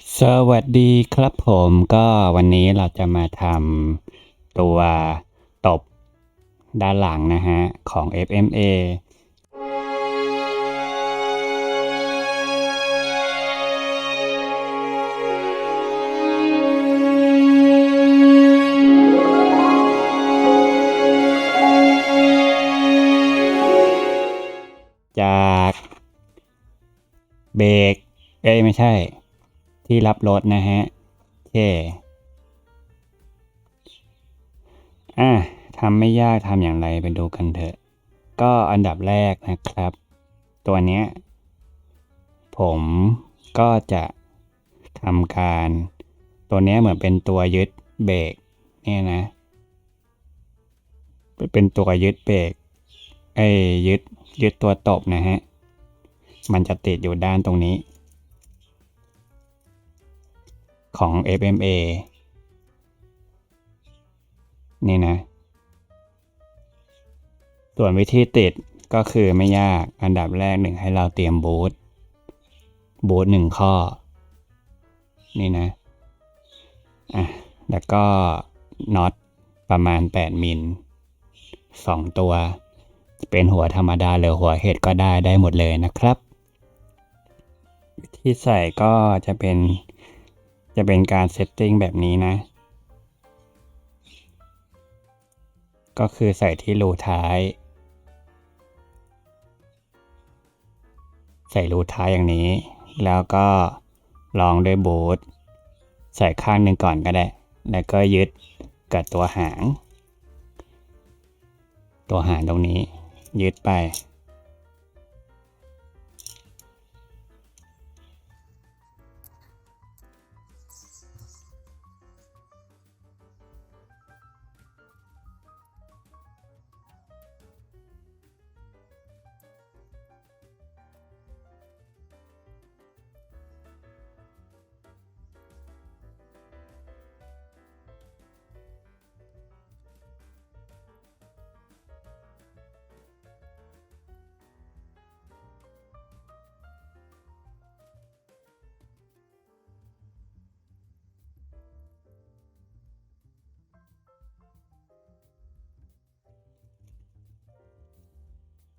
สวัสดีครับผมก็วันนี้เราจะมาทำตัวตบด้านหลังนะฮะ ของ FMA จากเบรกเอ้ยไม่ใช่ ที่รับรถนะฮะโอเคอะทำไม่ยากทำอย่างไรไปดูกันเถอะ ก็อันดับแรกนะครับ ตัวเนี้ย ผมก็จะทำการ ตัวเนี้ยเหมือนเป็นตัวยึดเบรกเนี่ยนะ เป็นตัวยึดเบรกไอ้ยึดยึดตัวตบนะฮะ มันจะติดอยู่ด้านตรงนี้ ของ FMA นี่นะ ส่วนวิธีติดก็คือไม่ยากอันดับแรกหนึ่งให้เราเตรียมบูทบูทหนึ่งข้อ นี่นะอะแล้วก็น็อตประมาณ 8 มิลสองตัว เป็นหัวธรรมดาหรือหัวเห็ดก็ได้ได้หมดเลยนะครับวิธีใส่ก็จะเป็น จะเป็นการเซตติ้งแบบนี้นะ ก็คือใส่ที่รูท้าย ใส่รูท้ายอย่างนี้ แล้วก็ลองด้วยบูทใส่ข้างหนึ่งก่อนก็ได้ แล้วก็ยึดกับตัวหาง ตัวหางตรงนี้ ยึดไป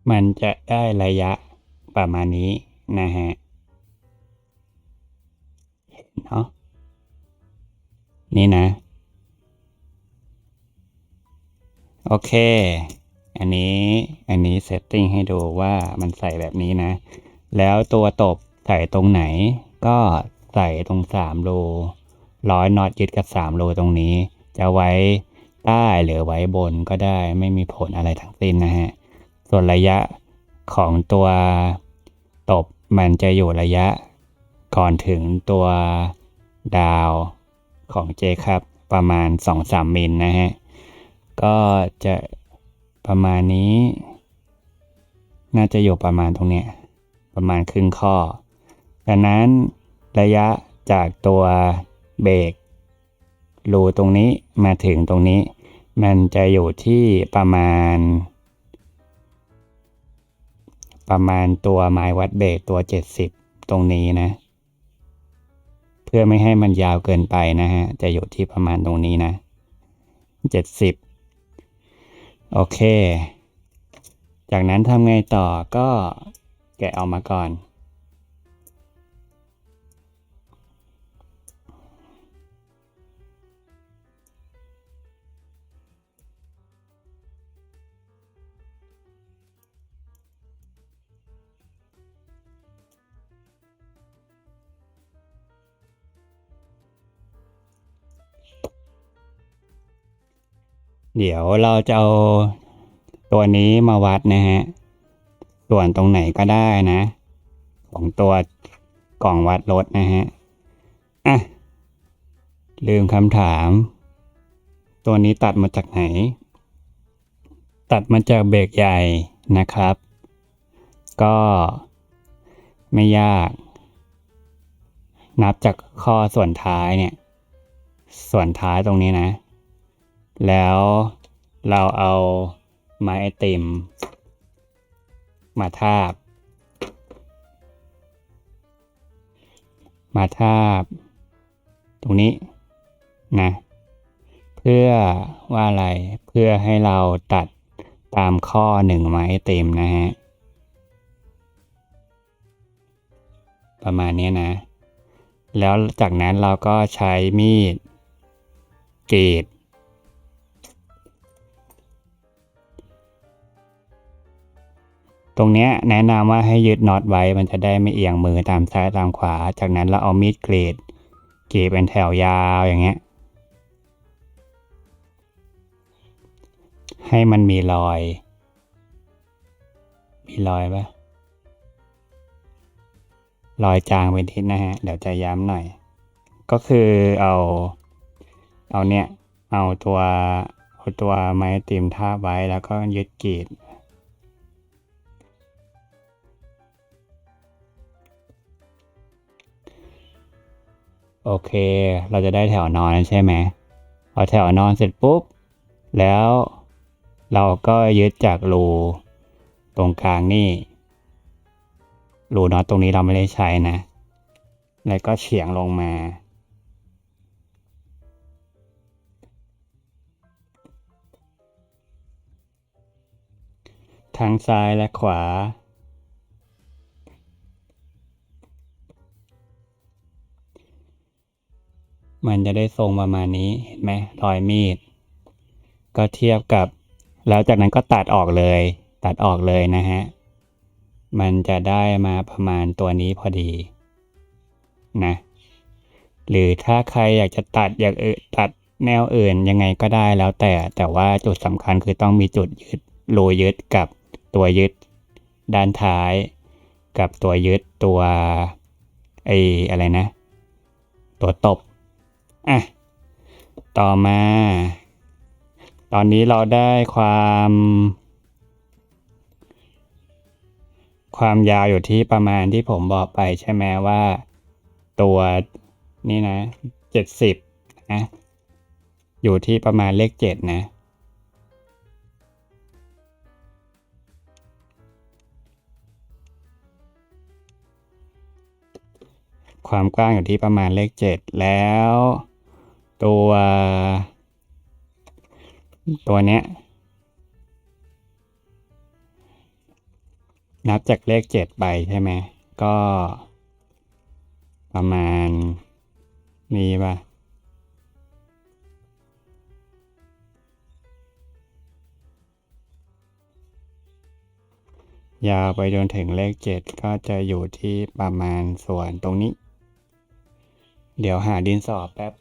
มันจะได้ระยะประมาณนี้นะฮะ เห็นเนาะ นี่นะ โอเค อันนี้ อันนี้เซตติ้งให้ดูว่ามันใส่แบบนี้นะ แล้วตัวตบใส่ตรงไหน ก็ใส่ตรงสามรูร้อยน็อตยึดกับสามรูตรงนี้ จะไว้ใต้หรือไว้บนก็ได้ไม่มีผลอะไรทั้งสิ้นนะฮะ ส่วนระยะของตัวตบมันจะอยู่ระยะ ก่อนถึงตัวดาวของเจครับ ประมาณ 2-3มิลนะฮะ ก็จะประมาณนี้ น่าจะอยู่ประมาณตรงเนี้ยประมาณครึ่งข้อ ดังนั้นระยะจากตัวเบรกรูตรงนี้มาถึงตรงนี้ มันจะอยู่ที่ประมาณ ประมาณตัวไม้วัดเบรตัว 70 ตรงนี้นะ เพื่อไม่ให้มันยาวเกินไปนะฮะ จะอยู่ที่ประมาณตรงนี้นะ 70 โอเค จากนั้นทำไงต่อก็แกะออกมาก่อน เดี๋ยวเราจะเอาตัวนี้มาวัดนะฮะ ส่วนตรงไหนก็ได้นะ ของตัวกล่องวัดรถนะฮะ อะ ลืมคำถาม ตัวนี้ตัดมาจากไหน ตัดมาจากเบรกใหญ่นะครับ ก็ไม่ยาก นับจากข้อส่วนท้ายเนี่ย ส่วนท้ายตรงนี้นะ แล้วเราเอาไม้ไอติม มาทาบ มาทาบ ตรงนี้นะเพื่อว่าอะไรเพื่อให้เราตัดตามข้อหนึ่งไม้เต็มนะฮะ ประมาณนี้นะ แล้วจากนั้นเราก็ใช้มีดกรีด ตรงเนี้ยแนะนำว่าให้ยึดน็อตไว้ มันจะได้ไม่เอียงมือตามซ้ายตามขวา จากนั้นเราเอามีดกรีดกรีดเป็นแถวยาวอย่างเงี้ย ให้มันมีรอย มีรอยปะรอยจางไปทิศนะฮะ เดี๋ยวจะย้ำหน่อย ก็คือเอา เอาเนี่ย เอาตัวเอาตัวไม้ติมทาบไว้แล้วก็ยึดกรีด โอเค เราจะได้แถวนอนใช่ไหมพอแถวนอนเสร็จปุ๊บ แล้วเราก็ยึดจากรูตรงกลางนี่รูน็อตตรงนี้เราไม่ได้ใช้นะ แล้วก็เฉียงลงมา ทั้งซ้ายและขวา มันจะได้ทรงประมาณนี้เห็นไหมรอยมีด ก็เทียบกับ แล้วจากนั้นก็ตัดออกเลย ตัดออกเลยนะฮะ มันจะได้มาประมาณตัวนี้พอดีนะหรือถ้าใครอยากจะตัดอย่างอื่นตัดแนวอื่นยังไงก็ได้แล้วแต่แต่ว่าจุดสำคัญคือต้องมีจุดยึดรูยึดกับตัวยึดด้านท้าย กับตัวยึดตัวไออะไรนะ ตัวตบ อะต่อมา ตอนนี้เราได้ความ ความยาวอยู่ที่ประมาณที่ผมบอกไปใช่ไหมว่า ตัวนี่นะเจ็ดสิบนะอยู่ที่ประมาณเลขเจ็ดนะ ความกว้างอยู่ที่ประมาณเลขเจ็ดแล้ว ตัว ตัวเนี้ย นับจากเลขเจ็ดไปใช่ไหม ก็ ประมาณ นี้ป่ะยาวไปจนถึงเลขเจ็ดก็จะอยู่ที่ประมาณส่วนตรงนี้ เดี๋ยวหาดินสอแป๊บ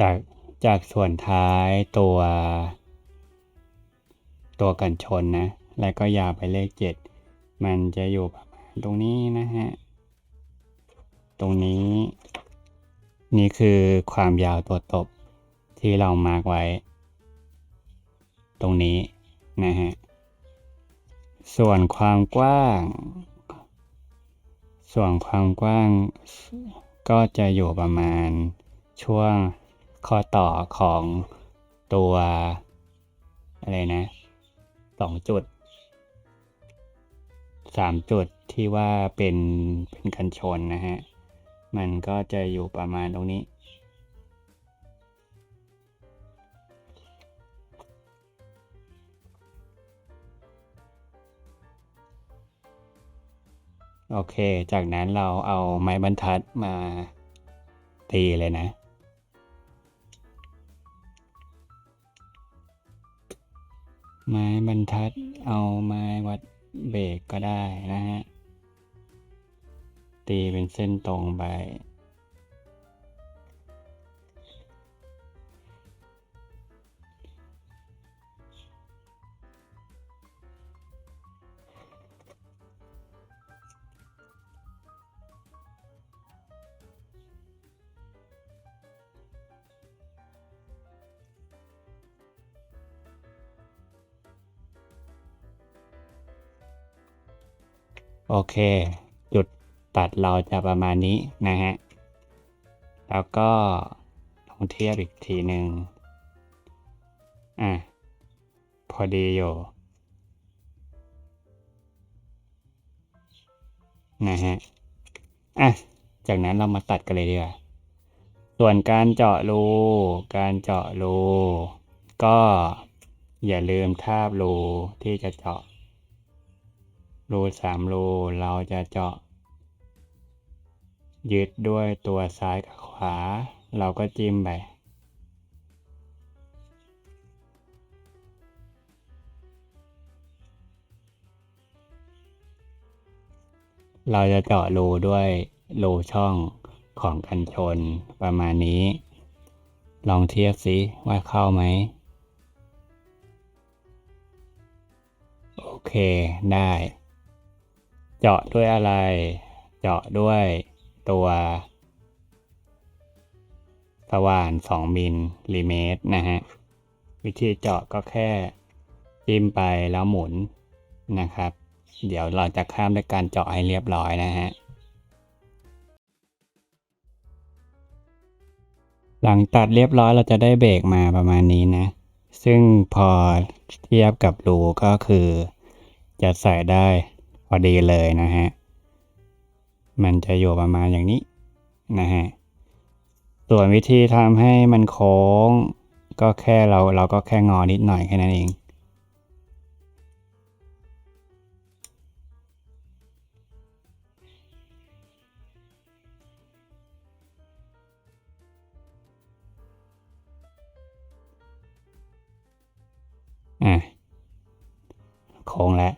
จากจากส่วนท้ายตัว ตัวกันชนนะ แล้วก็ยาวไปเลขเจ็ดมันจะอยู่ประมาณตรงนี้นะฮะ ตรงนี้ นี่คือความยาวตัวตบที่เรามาร์กไว้ ตรงนี้นะฮะ ส่วนความกว้าง ส่วนความกว้างก็จะอยู่ประมาณช่วง ข้อต่อของตัวอะไรนะสองจุดสามจุดที่ว่าเป็นเป็นกันชนนะฮะ มันก็จะอยู่ประมาณตรงนี้ โอเค จากนั้นเราเอาไม้บรรทัดมาตีเลยนะ ไม้บรรทัดเอาไม้วัดเบรกก็ได้นะฮะ ตีเป็นเส้นตรงไป โอเค จุดตัดเราจะประมาณนี้นะฮะ แล้วก็ลองเทียบอีกทีหนึ่งอะ พอดีอยู่นะฮะ อะ จากนั้นเรามาตัดกันเลยดีกว่า ส่วนการเจาะรู การเจาะรู ก็อย่าลืมทาบรูที่จะเจาะ รูสามรูเราจะเจาะ ยึดด้วยตัวซ้ายกับขวา เราก็จิ้มไปเราจะเจาะรูด้วยรูช่องของกันชนประมาณนี้ ลองเทียบสิว่าเข้าไหม โอเคได้ เจาะด้วยอะไร เจาะด้วยตัวสว่าน 2 มิลลิเมตรนะฮะ วิธีเจาะก็แค่จิ้มไปแล้วหมุนนะครับ เดี๋ยวเราจะข้ามด้วยการเจาะให้เรียบร้อยนะฮะ หลังตัดเรียบร้อยเราจะได้เบรกมาประมาณนี้นะ ซึ่งพอเทียบกับรูก็คือจะใส่ได้ อดีเลยนะฮะ มันจะอยู่ประมาณอย่างนี้นะฮะ ส่วนวิธีทำให้มันโค้ง ก็แค่เราเราก็แค่งอนิดหน่อยแค่นั้นเองอะโค้งแล้ว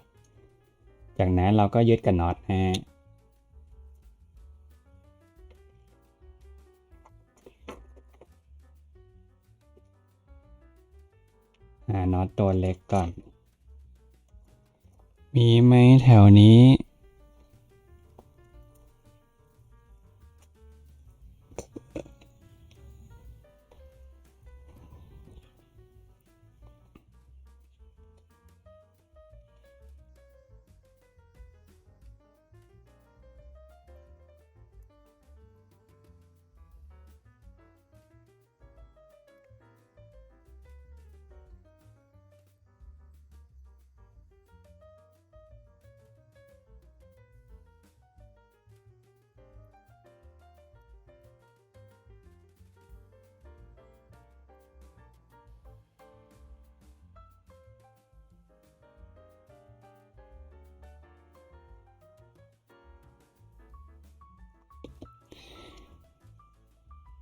จากนั้นเราก็ยึดกับน็อตนะฮะหาน็อตตัวเล็กก่อน มีไหมแถวนี้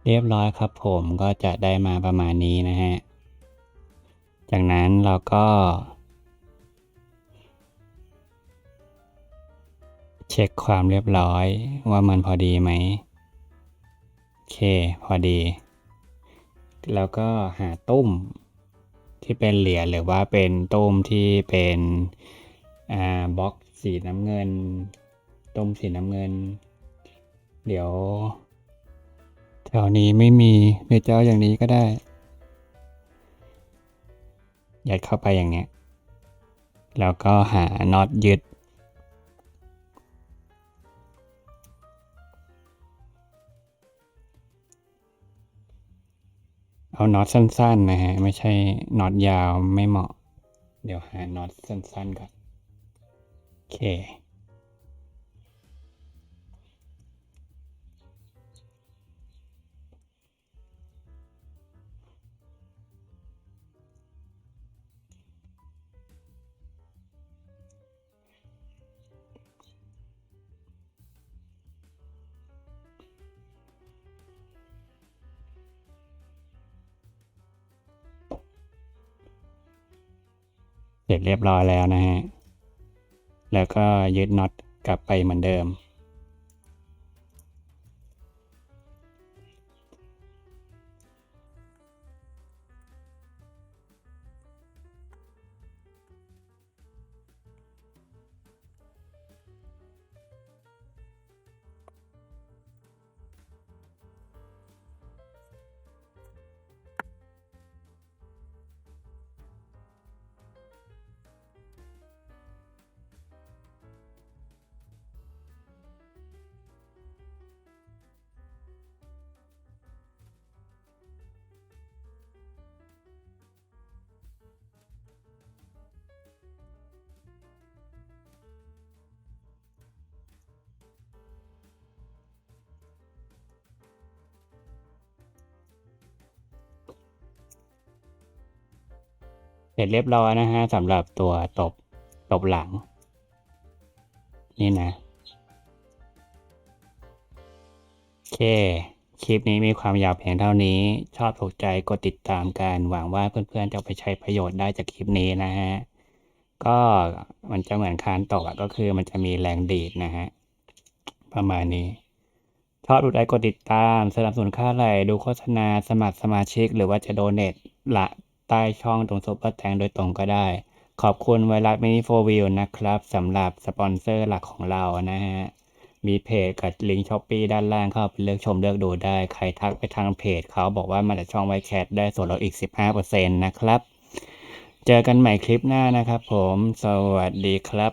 เรียบร้อยครับผมก็จะได้มาประมาณนี้นะฮะ จากนั้นเราก็ เช็คความเรียบร้อยว่ามันพอดีไหมโอเค พอดี แล้วก็หาตุ้มที่เป็นเหรียญหรือว่าเป็นตุ้มที่เป็นอ่าบล็อกสีน้ำเงิน ตุ้มสีน้ำเงิน เดี๋ยว ถวนี้ไม่มีเดี๋ยวจะเอาอย่างนี้ก็ได้ ยัดเข้าไปอย่างเนี้ย แล้วก็หาน็อตยึด เอาน็อตสั้นๆนะฮะ ไม่ใช่น็อตยาวไม่เหมาะ เดี๋ยวหาน็อตสั้นๆก่อน โอเค เสร็จเรียบร้อยแล้วนะฮะ แล้วก็ยึดน็อตกลับไปเหมือนเดิม เสร็จเรียบร้อยนะฮะสำหรับตัวตบตบหลัง นี่นะ โอเค คลิปนี้มีความยาวเพียงเท่านี้ ชอบถูกใจกดติดตามกัน หวังว่าเพื่อนๆจะไปใช้ประโยชน์ได้จากคลิปนี้นะฮะ ก็มันจะเหมือนคานตกอะก็คือมันจะมีแรงดีดนะฮะ ประมาณนี้ชอบดูไลค์กดติดตาม สนับสนุนค่าไหลดูโฆษณาสมัครสมาชิก หรือว่าจะโดเนทละ ใต้ช่องตรงซุปเปอร์แตงโดยตรงก็ได้ ขอบคุณไวรัสมินิโฟวิวนะครับสำหรับสปอนเซอร์หลักของเรานะฮะ มีเพจกับลิงก์ช้อปปีด้านล่างเข้าไปเลือกชมเลือกดูได้ ใครทักไปทางเพจเขาบอกว่ามาจากช่องไวแคทได้ส่วนลดอีก 15%นะครับ เจอกันใหม่คลิปหน้านะครับผม สวัสดีครับ